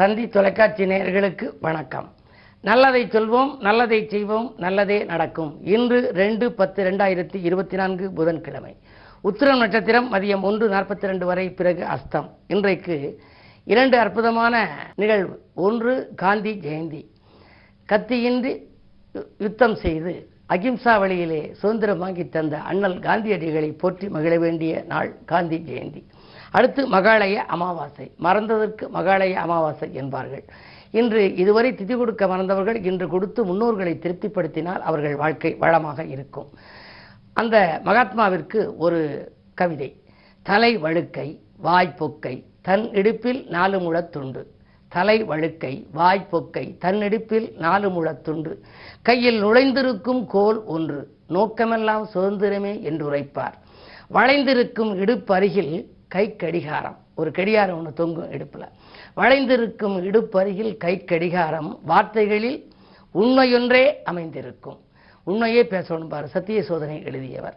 தந்தி தொலைக்காட்சி நேயர்களுக்கு வணக்கம். நல்லதை சொல்வோம் நல்லதை செய்வோம் நல்லதே நடக்கும். இன்று ரெண்டு பத்து ரெண்டாயிரத்தி இருபத்தி நான்கு புதன்கிழமை. உத்திரம் நட்சத்திரம் மதியம் ஒன்று நாற்பத்தி ரெண்டு வரை பிறகு அஸ்தம். இன்றைக்கு இரண்டு அற்புதமான நிகழ்வு. ஒன்று காந்தி ஜெயந்தி. கத்தியின்றி யுத்தம் செய்து அகிம்சா வழியிலே சுதந்திரம் வாங்கி தந்த அண்ணல் காந்தியடிகளை போற்றி மகிழ வேண்டிய நாள் காந்தி ஜெயந்தி. அடுத்து மகாலய அமாவாசை. மறந்ததற்கு மகாலய அமாவாசை என்பார்கள். இன்று இதுவரை திதி கொடுக்க மறந்தவர்கள் இன்று கொடுத்து முன்னோர்களை திருப்திப்படுத்தினால் அவர்கள் வாழ்க்கை வளமாக இருக்கும். அந்த மகாத்மாவிற்கு ஒரு கவிதை. தலை வழுக்கை வாய்ப்பொக்கை தன் இடுப்பில் நாலு முழத்துண்டு தலை வழுக்கை வாய்ப்பொக்கை தன்னிடுப்பில் நாலு முழத்துண்டு கையில் நுழைந்திருக்கும் கோல் ஒன்று. நோக்கமெல்லாம் சுதந்திரமே என்று உரைப்பார் வளைந்திருக்கும் இடுப்பருகில் கை கடிகாரம் ஒரு கடிகாரம் ஒன்று தொங்கும் இடுப்பில். வளைந்திருக்கும் இடுப்பருகில் கை கடிகாரம் வார்த்தைகளில் உண்மையொன்றே அமைந்திருக்கும். உண்மையே பேசணும் பாரு. சத்திய சோதனை எழுதியவர்.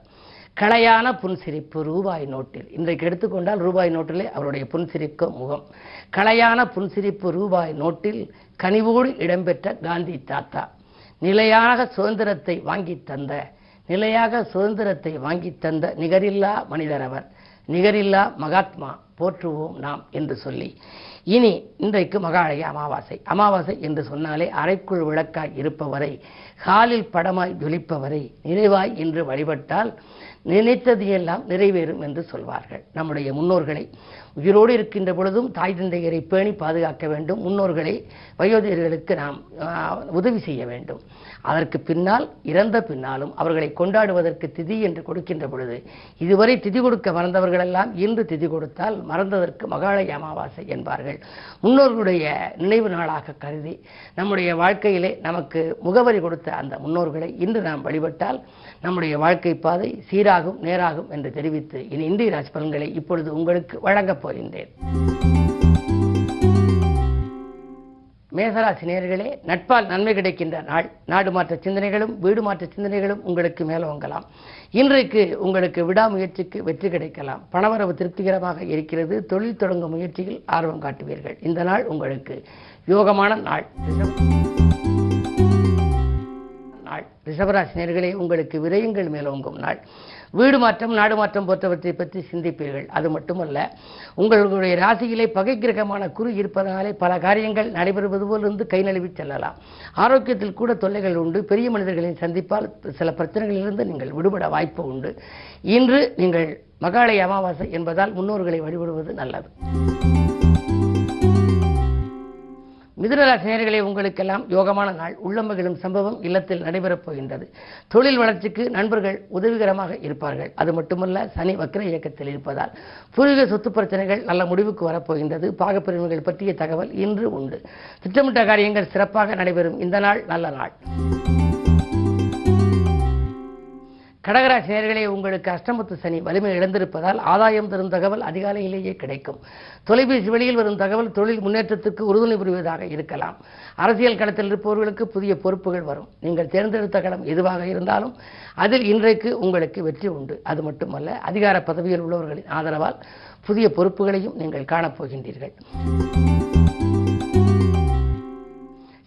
களையான புன்சிரிப்பு ரூபாய் நோட்டில். இன்றைக்கு எடுத்துக்கொண்டால் ரூபாய் நோட்டிலே அவருடைய புன்சிரிக்கும் முகம். களையான புன்சிரிப்பு ரூபாய் நோட்டில் கனிவோடு இடம்பெற்ற காந்தி தாத்தா. நிலையாக சுதந்திரத்தை வாங்கி தந்த நிலையாக சுதந்திரத்தை வாங்கி தந்த நிகரில்லா மனிதர் அவர் நிகரில்லா மகாத்மா போற்றுவோம் நாம் என்று சொல்லி. இனி இன்றைக்கு மகாலய அமாவாசை. அமாவாசை என்று சொன்னாலே அரைக்குள் விளக்காய் இருப்பவரை காலில் படமாய் ஜொலிப்பவரை நிறைவாய் என்று வழிபட்டால் நினைத்தது எல்லாம் நிறைவேறும் என்று சொல்வார்கள். நம்முடைய முன்னோர்களை உயிரோடு இருக்கின்ற பொழுதும் தாய் தந்தையரை பேணி பாதுகாக்க வேண்டும். முன்னோர்களை வயோதிகர்களுக்கு நாம் உதவி செய்ய வேண்டும். அதற்கு பின்னால் இறந்த பின்னாலும் அவர்களை கொண்டாடுவதற்கு திதி என்று கொடுக்கின்ற பொழுது இதுவரை திதி கொடுக்க மறந்தவர்களெல்லாம் இன்று திதி கொடுத்தால் மறந்ததற்கு மகாலய அமாவாசை என்பார்கள். முன்னோர்களுடைய நினைவு நாளாக கருதி நம்முடைய வாழ்க்கையிலே நமக்கு முகவரி கொடுத்த அந்த முன்னோர்களை இன்று நாம் வழிபட்டால் நம்முடைய வாழ்க்கை பாதை சீராகும் நேராகும் என்று தெரிவித்து இனி இந்திய ராஜ் பலன்களை இப்பொழுது உங்களுக்கு வழங்கப் போகின்றேன். மேசராசி நேர்களே நட்பால் நன்மை கிடைக்கின்ற நாள். நாடு மாற்ற சிந்தனைகளும் வீடு மாற்ற சிந்தனைகளும் உங்களுக்கு மேலோங்கலாம். இன்றைக்கு உங்களுக்கு விடாமுயற்சிக்கு வெற்றி கிடைக்கலாம். பணவரவு திருப்திகரமாக இருக்கிறது. தொழில் தொடங்கும் முயற்சியில் ஆர்வம் காட்டுவீர்கள். இந்த நாள் உங்களுக்கு யோகமான நாள். நாள். ரிஷபராசினியர்களே உங்களுக்கு விரயங்கள் மேலோங்கும் நாள். வீடு மாற்றம் நாடு மாற்றம் போன்றவற்றை பற்றி சிந்திப்பீர்கள். அது மட்டுமல்ல உங்களுடைய ராசியிலே பகை கிரகமான குரு இருப்பதனாலே பல காரியங்கள் நடைபெறுவது போல் இருந்து கை நழுவி செல்லலாம். ஆரோக்கியத்தில் கூட தொல்லைகள் உண்டு. பெரிய மனிதர்களின் சந்திப்பால் சில பிரச்சனைகளிலிருந்து நீங்கள் விடுபட வாய்ப்பு உண்டு. இன்று நீங்கள் மகாலய அமாவாசை என்பதால் முன்னோர்களை வழிபடுவது நல்லது. மிதுனராசினியர்களே உங்களுக்கெல்லாம் யோகமான நாள். உள்ளம்பகிழும் சம்பவம் இல்லத்தில் நடைபெறப் போகின்றது. தொழில் வளர்ச்சிக்கு நண்பர்கள் உதவிகரமாக இருப்பார்கள். அது மட்டுமல்ல சனி வக்ர இயக்கத்தில் இருப்பதால் பூர்வீக சொத்து பிரச்சனைகள் நல்ல முடிவுக்கு வரப்போகின்றது பாகப்பிரிவுகள் பற்றிய தகவல் இன்று உண்டு. திட்டமிட்ட காரியங்கள் சிறப்பாக நடைபெறும். இந்த நாள் நல்ல நாள். கடகராசி நேயர்களே உங்களுக்கு அஷ்டமத்து சனி வலிமை இழந்திருப்பதால் ஆதாயம் தரும் தகவல் அதிகாலையிலேயே கிடைக்கும். தொலைபேசி வழியில் வரும் தகவல் தொழில் முன்னேற்றத்துக்கு உறுதுணை புரிவதாக இருக்கலாம். அரசியல் களத்தில் இருப்பவர்களுக்கு புதிய பொறுப்புகள் வரும். நீங்கள் தேர்ந்தெடுத்த களம் எதுவாக இருந்தாலும் அதில் இன்றைக்கு உங்களுக்கு வெற்றி உண்டு. அது மட்டுமல்ல அதிகார பதவியில் உள்ளவர்களின் ஆதரவால் புதிய பொறுப்புகளையும் நீங்கள் காணப்போகின்றீர்கள்.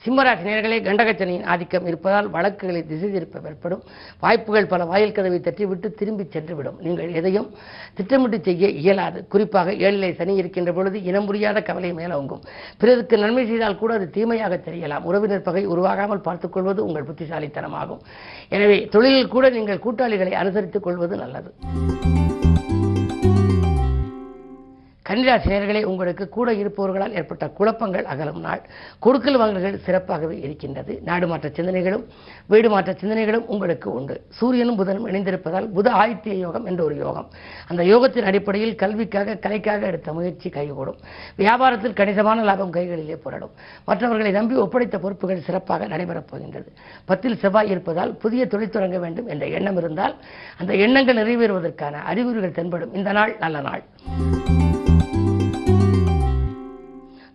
சிம்மராசி நேர்களே கண்டகச்சனையின் ஆதிக்கம் இருப்பதால் வழக்குகளை திசை திருப்ப ஏற்படும். வாய்ப்புகள் பல வாயில் கதவை தட்டிவிட்டு திரும்பி சென்றுவிடும். நீங்கள் எதையும் திட்டமிட்டு செய்ய இயலாது. குறிப்பாக ஏழிலை சனி இருக்கின்ற பொழுது இனம் புரியாத கவலை மேலோங்கும். பிறருக்கு நன்மை செய்தால் கூட அது தீமையாக தெரியலாம். உறவினர் பகை உருவாகாமல் பார்த்துக் கொள்வது உங்கள் புத்திசாலித்தனமாகும். எனவே தொழிலில் கூட நீங்கள் கூட்டாளிகளை அனுசரித்துக் கொள்வது நல்லது. கன்னிராசி உங்களுக்கு கூட இருப்பவர்களால் ஏற்பட்ட குழப்பங்கள் அகலும் நாள். கொடுக்கல் வாங்கல்கள் சிறப்பாகவே இருக்கின்றது. நாடு மாற்ற சிந்தனைகளும் வீடு மாற்ற சிந்தனைகளும் உங்களுக்கு உண்டு. சூரியனும் புதனும் இணைந்திருப்பதால் புத ஆதித்ய யோகம் என்ற ஒரு யோகம். அந்த யோகத்தின் அடிப்படையில் கல்விக்காக கலைக்காக எடுத்த முயற்சி கைகூடும். வியாபாரத்தில் கணிசமான லாபம் கைகளிலே புரடும். மற்றவர்களை நம்பி ஒப்படைத்த பொறுப்புகள் சிறப்பாக நடைபெறப் போகின்றது. பத்தில் செவ்வாய் இருப்பதால் புதிய தொழில் தொடங்க வேண்டும் என்ற எண்ணம் இருந்தால் அந்த எண்ணங்கள் நிறைவேறுவதற்கான அறிகுறிகள் தென்படும். இந்த நாள் நல்ல நாள்.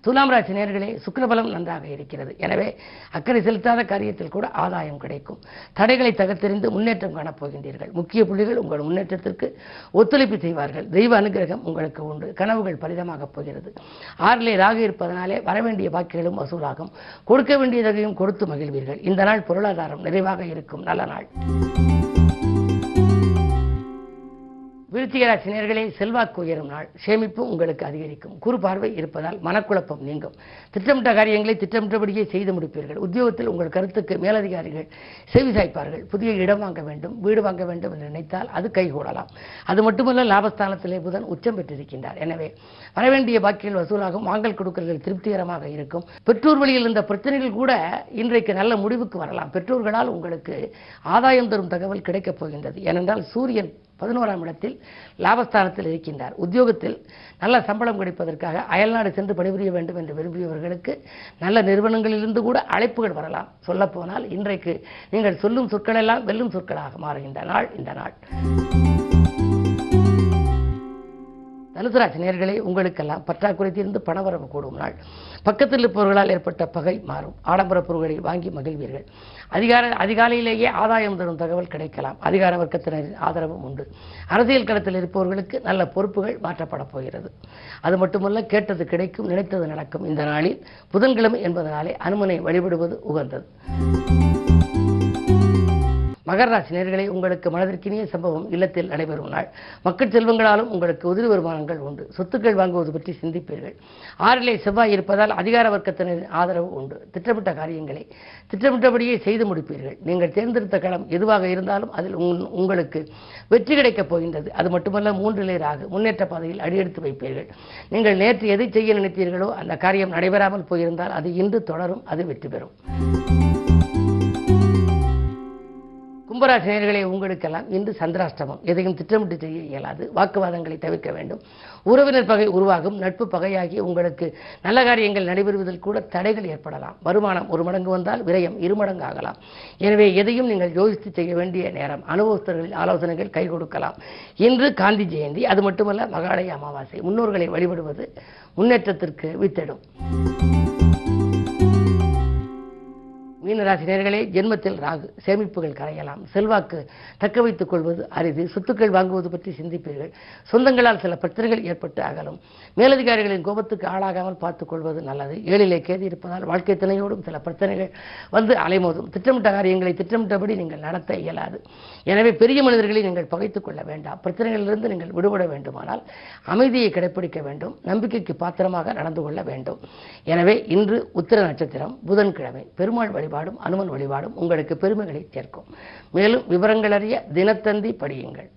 துலாம் ராசி நேர்களே சுக்கிரபலம் நன்றாக இருக்கிறது. எனவே அக்கறை செலுத்தாத காரியத்தில் கூட ஆதாயம் கிடைக்கும். தடைகளை தகர்த்தெறிந்து முன்னேற்றம் காணப்போகின்றீர்கள். முக்கிய புள்ளிகள் உங்கள் முன்னேற்றத்திற்கு ஒத்துழைப்பு செய்வார்கள். தெய்வ அனுகிரகம் உங்களுக்கு உண்டு. கனவுகள் பலிதமாகப் போகிறது. ஆறிலே ராகு இருப்பதனாலே வரவேண்டிய பாக்கிகளும் வசூலாகும். கொடுக்க வேண்டியதையும் கொடுத்து மகிழ்வீர்கள். இந்த நாள் பொருளாதாரம் நிறைவாக இருக்கும். நல்ல நாள். விருச்சிகராசி நேர்களே செல்வாக்கு உயரும் நாள். சேமிப்பு உங்களுக்கு அதிகரிக்கும். குறு பார்வை இருப்பதால் மனக்குழப்பம் நீங்கும். திட்டமிட்ட காரியங்களை திட்டமிட்டபடியே செய்து முடிப்பீர்கள். உத்தியோகத்தில் உங்கள் கருத்துக்கு மேலதிகாரிகள் செவி சாய்ப்பார்கள். புதிய இடம் வாங்க வேண்டும் வீடு வாங்க வேண்டும் என்று நினைத்தால் அது கைகூடலாம். அது மட்டுமல்ல லாபஸ்தானத்திலே புதன் உச்சம் பெற்றிருக்கின்றார். எனவே வரவேண்டிய பாக்கிகள் வசூலாகும். வாங்கல் கொடுக்கல்கள் திருப்திகரமாக இருக்கும். பெற்றோர் வழியில் இருந்த பிரச்சனைகள் கூட இன்றைக்கு நல்ல முடிவுக்கு வரலாம். பெற்றோர்களால் உங்களுக்கு ஆதாயம் தரும் தகவல் கிடைக்கப் போகின்றது. ஏனென்றால் சூரியன் பதினோராம் இடத்தில் லாபஸ்தானத்தில் இருக்கின்றார். உத்தியோகத்தில் நல்ல சம்பளம் கிடைப்பதற்காக அயல்நாடு சென்று பணிபுரிய வேண்டும் என்று விரும்பியவர்களுக்கு நல்ல நிறுவனங்களிலிருந்து கூட அழைப்புகள் வரலாம். சொல்லப்போனால் இன்றைக்கு நீங்கள் சொல்லும் சொற்களெல்லாம் வெல்லும் சொற்களாக மாறுகின்ற நாள் இந்த நாள். தனுசு நேர்களே உங்களுக்கெல்லாம் பற்றாக்குறை தீர்ந்து பணவரவு கூடும் நாள். பக்கத்தில் இருப்பவர்களால் ஏற்பட்ட பகை மாறும். ஆடம்பர பொருட்களை வாங்கி மகிழ்வீர்கள். அதிகார அதிகாலையிலேயே ஆதாயம் தரும் தகவல் கிடைக்கலாம். அதிகார வர்க்கத்தினரின் ஆதரவும் உண்டு. அரசியல் களத்தில் இருப்பவர்களுக்கு நல்ல பொறுப்புகள் மாற்றப்படப் போகிறது. அது மட்டுமல்ல கேட்டது கிடைக்கும் நினைத்தது நடக்கும். இந்த நாளில் புதன்கிழமை என்பதனாலே அனுமனை வழிபடுவது உகந்தது. மகராசி நேர்களை உங்களுக்கு மனதிற்கினிய சம்பவம் இல்லத்தில் நடைபெறும் நாள். மக்கள் செல்வங்களாலும் உங்களுக்கு உதிரி வருமானங்கள் உண்டு. சொத்துக்கள் வாங்குவது பற்றி சிந்திப்பீர்கள். ஆறிலே செவ்வாய் இருப்பதால் அதிகார வர்க்கத்தினரின் ஆதரவு உண்டு. திட்டமிட்ட காரியங்களை திட்டமிட்டபடியே செய்து முடிப்பீர்கள். நீங்கள் தேர்ந்தெடுத்த களம் எதுவாக இருந்தாலும் அதில் உங்களுக்கு வெற்றி கிடைக்கப் போகின்றது. அது மட்டுமல்ல மூன்றிலே ஆக முன்னேற்ற பாதையில் அடியெடுத்து வைப்பீர்கள். நீங்கள் நேற்று எதை செய்ய நினைத்தீர்களோ அந்த காரியம் நடைபெறாமல் போயிருந்தால் அது இன்று தொடரும் அது வெற்றி பெறும். கும்பராசி உங்களுக்கெல்லாம் இன்று சந்திராஷ்டமம். எதையும் திட்டமிட்டு செய்ய இயலாது. வாக்குவாதங்களை தவிர்க்க வேண்டும். உறவினர் பகை உருவாகும். நட்பு பகையாகி உங்களுக்கு நல்ல காரியங்கள் நடைபெறுவதில் கூட தடைகள் ஏற்படலாம். வருமானம் ஒரு மடங்கு வந்தால் விரயம் இருமடங்கு ஆகலாம். எனவே எதையும் நீங்கள் யோசித்து செய்ய வேண்டிய நேரம். அனுபவஸ்தர்களின் ஆலோசனைகள் கை கொடுக்கலாம். இன்று காந்தி ஜெயந்தி. அது மட்டுமல்ல மகாலய அமாவாசை. முன்னோர்களை வழிபடுவது முன்னேற்றத்திற்கு வித்திடும். மீனராசி நேர்களே ஜென்மத்தில் ராகு சேமிப்புகள் கரையலாம். செல்வாக்கு தக்க வைத்துக் கொள்வது அரிது. சொத்துக்கள் வாங்குவது பற்றி சிந்திப்பீர்கள். சொந்தங்களால் சில பிரச்சனைகள் ஏற்பட்டு அகலும். மேலதிகாரிகளின் கோபத்துக்கு ஆளாகாமல் பார்த்துக் கொள்வது நல்லது. ஏழிலே கேதி இருப்பதால் வாழ்க்கை துணையோடும் சில பிரச்சனைகள் வந்து அலைமோதும். திட்டமிட்ட காரியங்களை திட்டமிட்டபடி நீங்கள் நடத்த இயலாது. எனவே பெரிய மனிதர்களை நீங்கள் பகைத்துக் கொள்ள வேண்டாம். பிரச்சனைகளிலிருந்து நீங்கள் விடுபட வேண்டுமானால் அமைதியை கடைப்பிடிக்க வேண்டும். நம்பிக்கைக்கு பாத்திரமாக நடந்து கொள்ள வேண்டும். எனவே இன்று உத்திர நட்சத்திரம் புதன்கிழமை. பெருமாள் வழிபாடு வழிபாடும் அனுமன் வழிபாடும் உங்களுக்கு பெருமைகளை சேர்க்கும் மேலும் விவரங்கள் அறிய தினத்தந்தி படியுங்கள்.